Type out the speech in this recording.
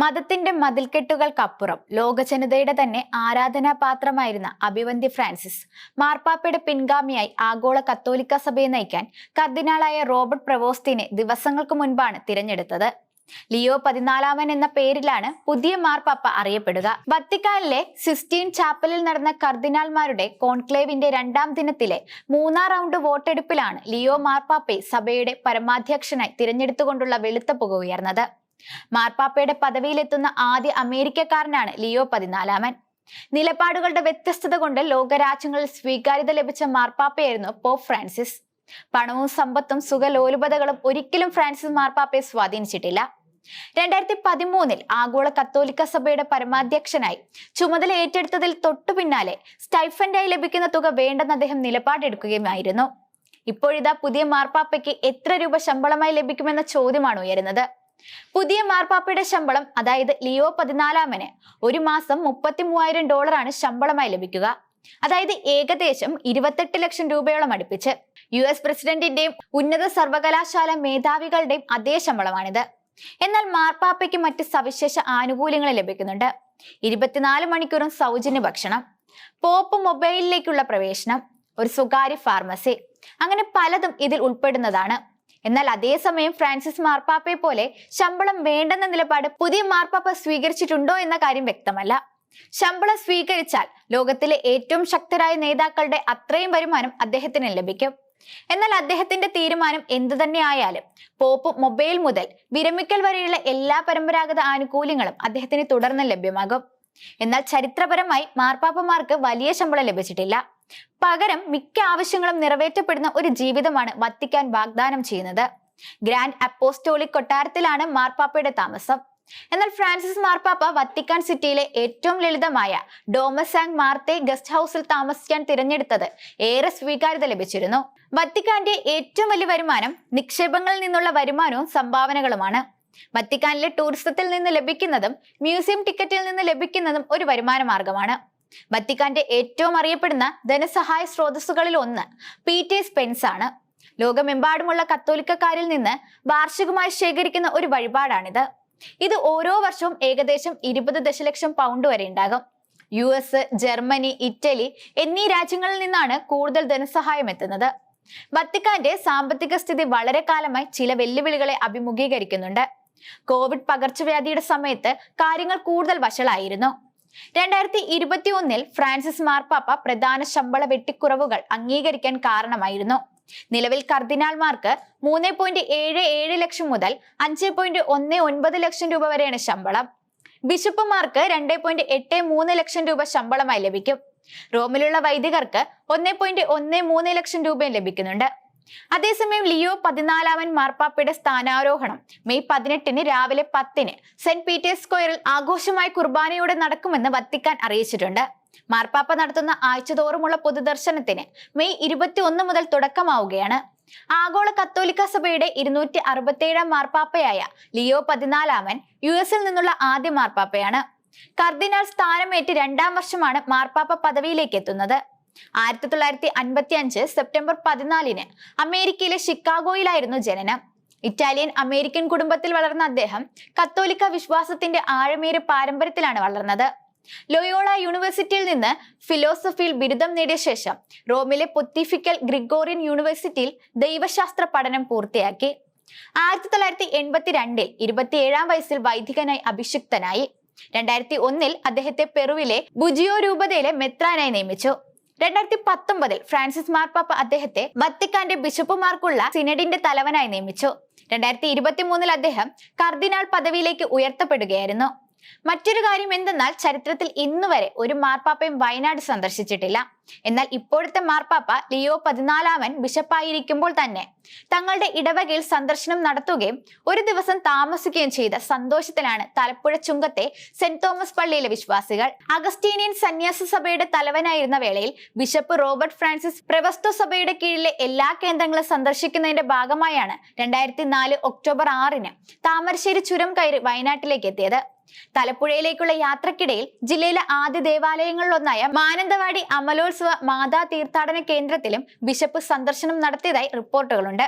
മതത്തിന്റെ മതിൽക്കെട്ടുകൾക്കപ്പുറം ലോക ജനതയുടെ തന്നെ ആരാധനാപാത്രമായിരുന്ന അഭിവന്ധ്യ ഫ്രാൻസിസ് മാർപ്പാപ്പയുടെ പിൻഗാമിയായി ആഗോള കത്തോലിക്ക സഭയെ നയിക്കാൻ കർദിനാളായ റോബർട്ട് പ്രവോസ്തിനെ ദിവസങ്ങൾക്ക് മുൻപാണ് തിരഞ്ഞെടുത്തത്. ലിയോ പതിനാലാമൻ എന്ന പേരിലാണ് പുതിയ മാർപ്പാപ്പ അറിയപ്പെടുക. വത്തിക്കാനിലെ സിസ്റ്റീൻ ചാപ്പലിൽ നടന്ന കർദിനാൾമാരുടെ കോൺക്ലേവിന്റെ രണ്ടാം ദിനത്തിലെ മൂന്നാം റൗണ്ട് വോട്ടെടുപ്പിലാണ് ലിയോ മാർപ്പാപ്പയെ സഭയുടെ പരമാധ്യക്ഷനായി തിരഞ്ഞെടുത്തുകൊണ്ടുള്ള വെളുത്ത പുക ഉയർന്നത്. മാർപ്പാപ്പയുടെ പദവിയിലെത്തുന്ന ആദ്യ അമേരിക്കക്കാരനാണ് ലിയോ പതിനാലാമൻ. നിലപാടുകളുടെ വ്യത്യസ്തത കൊണ്ട് ലോകരാജ്യങ്ങളിൽ സ്വീകാര്യത ലഭിച്ച മാർപ്പാപ്പയായിരുന്നു പോപ്പ് ഫ്രാൻസിസ്. പണവും സമ്പത്തും സുഖലോലുപതകളും ഒരിക്കലും ഫ്രാൻസിസ് മാർപ്പാപ്പയെ സ്വാധീനിച്ചിട്ടില്ല. രണ്ടായിരത്തി പതിമൂന്നിൽ ആഗോള കത്തോലിക്ക സഭയുടെ പരമാധ്യക്ഷനായി ചുമതല ഏറ്റെടുത്തതിൽ തൊട്ടു പിന്നാലെ സ്റ്റൈഫൻഡായി ലഭിക്കുന്ന തുക വേണ്ടെന്ന് അദ്ദേഹം നിലപാടെടുക്കുകയുമായിരുന്നു. ഇപ്പോഴിതാ പുതിയ മാർപ്പാപ്പയ്ക്ക് എത്ര രൂപ ശമ്പളമായി ലഭിക്കുമെന്ന ചോദ്യമാണ് ഉയരുന്നത്. പുതിയ മാർപ്പാപ്പയുടെ ശമ്പളം അതായത് ലിയോ പതിനാലാമന് ഒരു മാസം മുപ്പത്തി മൂവായിരം ഡോളറാണ് ശമ്പളമായി ലഭിക്കുക. അതായത് ഏകദേശം ഇരുപത്തെട്ട് ലക്ഷം രൂപയോളം അടുപ്പിച്ച് യു എസ് പ്രസിഡന്റിന്റെയും ഉന്നത സർവകലാശാല മേധാവികളുടെയും അതേ ശമ്പളമാണിത്. എന്നാൽ മാർപ്പാപ്പയ്ക്ക് മറ്റ് സവിശേഷ ആനുകൂല്യങ്ങൾ ലഭിക്കുന്നുണ്ട്. ഇരുപത്തിനാല് മണിക്കൂറും സൗജന്യ ഭക്ഷണം പോപ്പ് മൊബൈലിലേക്കുള്ള പ്രവേശനം ഒരു സ്വകാര്യ ഫാർമസി അങ്ങനെ പലതും ഇതിൽ ഉൾപ്പെടുന്നതാണ്. എന്നാൽ അതേസമയം ഫ്രാൻസിസ് മാർപ്പാപ്പയെ പോലെ ശമ്പളം വേണ്ടെന്ന നിലപാട് പുതിയ മാർപ്പാപ്പ സ്വീകരിച്ചിട്ടുണ്ടോ എന്ന കാര്യം വ്യക്തമല്ല. ശമ്പളം സ്വീകരിച്ചാൽ ലോകത്തിലെ ഏറ്റവും ശക്തരായ നേതാക്കളുടെ അത്രയും വരുമാനം അദ്ദേഹത്തിന് ലഭിക്കും. എന്നാൽ അദ്ദേഹത്തിന്റെ തീരുമാനം എന്തു തന്നെ ആയാലും പോപ്പ് മൊബൈൽ മുതൽ വിരമിക്കൽ വരെയുള്ള എല്ലാ പരമ്പരാഗത ആനുകൂല്യങ്ങളും അദ്ദേഹത്തിന് തുടർന്ന് ലഭ്യമാകും. എന്നാൽ ചരിത്രപരമായി മാർപ്പാപ്പമാർക്ക് വലിയ ശമ്പളം ലഭിച്ചിട്ടില്ല. പകരം മിക്ക ആവശ്യങ്ങളും നിറവേറ്റപ്പെടുന്ന ഒരു ജീവിതമാണ് വത്തിക്കാൻ വാഗ്ദാനം ചെയ്യുന്നത്. ഗ്രാൻഡ് അപ്പോസ്റ്റോളിക് കൊട്ടാരത്തിലാണ് മാർപ്പാപ്പയുടെ താമസം. എന്നാൽ ഫ്രാൻസിസ് മാർപ്പാപ്പ വത്തിക്കാൻ സിറ്റിയിലെ ഏറ്റവും ലളിതമായ ഡോമസാങ് മാർത്തെ ഗസ്റ്റ് ഹൗസിൽ താമസിക്കാൻ തിരഞ്ഞെടുത്തത് ഏറെ സ്വീകാര്യത ലഭിച്ചിരുന്നു. വത്തിക്കാന്റെ ഏറ്റവും വലിയ വരുമാനം നിക്ഷേപങ്ങളിൽ നിന്നുള്ള വരുമാനവും സംഭാവനകളുമാണ്. വത്തിക്കാനിലെ ടൂറിസത്തിൽ നിന്ന് ലഭിക്കുന്നതും മ്യൂസിയം ടിക്കറ്റിൽ നിന്ന് ലഭിക്കുന്നതും ഒരു വരുമാന മാർഗമാണ്. വത്തിക്കാന്റെ ഏറ്റവും അറിയപ്പെടുന്ന ധനസഹായ സ്രോതസ്സുകളിൽ ഒന്ന് പീറ്റേ സ്പെൻസ് ആണ്. ലോകമെമ്പാടുമുള്ള കത്തോലിക്കക്കാരിൽ നിന്ന് വാർഷികമായി ശേഖരിക്കുന്ന ഒരു വഴിപാടാണിത്. ഇത് ഓരോ വർഷവും ഏകദേശം ഇരുപത് ദശലക്ഷം പൗണ്ട് വരെ ഉണ്ടാകും. യു എസ് ജർമ്മനി ഇറ്റലി എന്നീ രാജ്യങ്ങളിൽ നിന്നാണ് കൂടുതൽ ധനസഹായം എത്തുന്നത്. വത്തിക്കാന്റെ സാമ്പത്തിക സ്ഥിതി വളരെ കാലമായി ചില വെല്ലുവിളികളെ അഭിമുഖീകരിക്കുന്നുണ്ട്. കോവിഡ് പകർച്ചവ്യാധിയുടെ സമയത്ത് കാര്യങ്ങൾ കൂടുതൽ വഷളായിരുന്നു. രണ്ടായിരത്തി ഇരുപത്തി ഒന്നിൽ ഫ്രാൻസിസ് മാർപ്പാപ്പ പ്രധാന ശമ്പള വെട്ടിക്കുറവുകൾ അംഗീകരിക്കാൻ കാരണമായിരുന്നു. നിലവിൽ കർദിനാൾമാർക്ക് മൂന്ന് പോയിന്റ് ഏഴ് ഏഴ് ലക്ഷം മുതൽ അഞ്ച് പോയിന്റ് ഒന്ന് ഒൻപത് ലക്ഷം രൂപ വരെയാണ് ശമ്പളം. ബിഷപ്പുമാർക്ക് രണ്ട് പോയിന്റ് എട്ട് മൂന്ന് ലക്ഷം രൂപ ശമ്പളമായി ലഭിക്കും. റോമിലുള്ള വൈദികർക്ക് ഒന്ന് പോയിന്റ് ഒന്ന് മൂന്ന് ലക്ഷം രൂപയും ലഭിക്കുന്നുണ്ട്. അതേസമയം ലിയോ പതിനാലാമൻ മാർപ്പാപ്പയുടെ സ്ഥാനാരോഹണം. മെയ് പതിനെട്ടിന് രാവിലെ പത്തിന് സെന്റ് പീറ്റേഴ്സ് സ്ക്വയറിൽ ആഘോഷമായി കുർബാനയോടെ നടക്കുമെന്ന് വത്തിക്കാൻ അറിയിച്ചിട്ടുണ്ട്. മാർപ്പാപ്പ നടത്തുന്ന ആഴ്ചതോറുമുള്ള പൊതുദർശനത്തിന് മെയ് ഇരുപത്തി ഒന്ന് മുതൽ തുടക്കമാവുകയാണ്. ആഗോള കത്തോലിക്ക സഭയുടെ ഇരുന്നൂറ്റി അറുപത്തിയേഴാം മാർപ്പാപ്പയായ ലിയോ പതിനാലാമൻ യു എസിൽ നിന്നുള്ള ആദ്യ മാർപ്പാപ്പയാണ്. കർദിനാൾ സ്ഥാനമേറ്റ് രണ്ടാം വർഷമാണ് മാർപ്പാപ്പ പദവിയിലേക്ക് എത്തുന്നത് ആയിരത്തി തൊള്ളായിരത്തി അൻപത്തി അഞ്ച് സെപ്റ്റംബർ പതിനാലിന് അമേരിക്കയിലെ ഷിക്കാഗോയിലായിരുന്നു ജനനം. ഇറ്റാലിയൻ അമേരിക്കൻ കുടുംബത്തിൽ വളർന്ന അദ്ദേഹം കത്തോലിക്ക വിശ്വാസത്തിന്റെ ആഴമേറിയ പാരമ്പര്യത്തിലാണ് വളർന്നത്. ലോയോള യൂണിവേഴ്സിറ്റിയിൽ നിന്ന് ഫിലോസഫിയിൽ ബിരുദം നേടിയ ശേഷം റോമിലെ പൊത്തിഫിക്കൽ ഗ്രിഗോറിയൻ യൂണിവേഴ്സിറ്റിയിൽ ദൈവശാസ്ത്ര പഠനം പൂർത്തിയാക്കി. ആയിരത്തി തൊള്ളായിരത്തി എൺപത്തി രണ്ടിൽ ഇരുപത്തിയേഴാം വയസ്സിൽ വൈദികനായി അഭിഷിക്തനായി. രണ്ടായിരത്തി ഒന്നിൽ അദ്ദേഹത്തെ പെറുവിലെ ബുജിയോ രൂപതയിലെ മെത്രാനായി നിയമിച്ചു. രണ്ടായിരത്തി പത്തൊമ്പതിൽ ഫ്രാൻസിസ് മാർപ്പാപ്പ അദ്ദേഹത്തെ വത്തിക്കാന്റെ ബിഷപ്പുമാർക്കുള്ള സിനഡിന്റെ തലവനായി നിയമിച്ചു. രണ്ടായിരത്തി ഇരുപത്തി മൂന്നിൽ അദ്ദേഹം കർദിനാൾ പദവിയിലേക്ക് ഉയർത്തപ്പെടുകയായിരുന്നു. മറ്റൊരു കാര്യം എന്തെന്നാൽ ചരിത്രത്തിൽ ഇന്നുവരെ ഒരു മാർപ്പാപ്പയും വയനാട് സന്ദർശിച്ചിട്ടില്ല. എന്നാൽ ഇപ്പോഴത്തെ മാർപ്പാപ്പ ലിയോ പതിനാലാമൻ ബിഷപ്പായിരിക്കുമ്പോൾ തന്നെ തങ്ങളുടെ ഇടവകയിൽ സന്ദർശനം നടത്തുകയും ഒരു ദിവസം താമസിക്കുകയും ചെയ്ത സന്തോഷത്തിലാണ് തലപ്പുഴ ചുങ്കത്തെ സെന്റ് തോമസ് പള്ളിയിലെ വിശ്വാസികൾ. അഗസ്റ്റീനിയൻ സന്യാസ സഭയുടെ തലവനായിരുന്ന വേളയിൽ ബിഷപ്പ് റോബർട്ട് ഫ്രാൻസിസ് പ്രവസ്തു സഭയുടെ കീഴിലെ എല്ലാ കേന്ദ്രങ്ങളും സന്ദർശിക്കുന്നതിന്റെ ഭാഗമായാണ് രണ്ടായിരത്തി നാല് ഒക്ടോബർ ആറിന് താമരശ്ശേരി ചുരം കയറി വയനാട്ടിലേക്ക് എത്തിയത്. തലപ്പുഴയിലേക്കുള്ള യാത്രക്കിടയിൽ ജില്ലയിലെ ആദ്യ ദേവാലയങ്ങളിലൊന്നായ മാനന്തവാടി അമലോത്സവ മാതാ തീർത്ഥാടന കേന്ദ്രത്തിലും ബിഷപ്പ് സന്ദർശനം നടത്തിയതായി റിപ്പോർട്ടുകളുണ്ട്.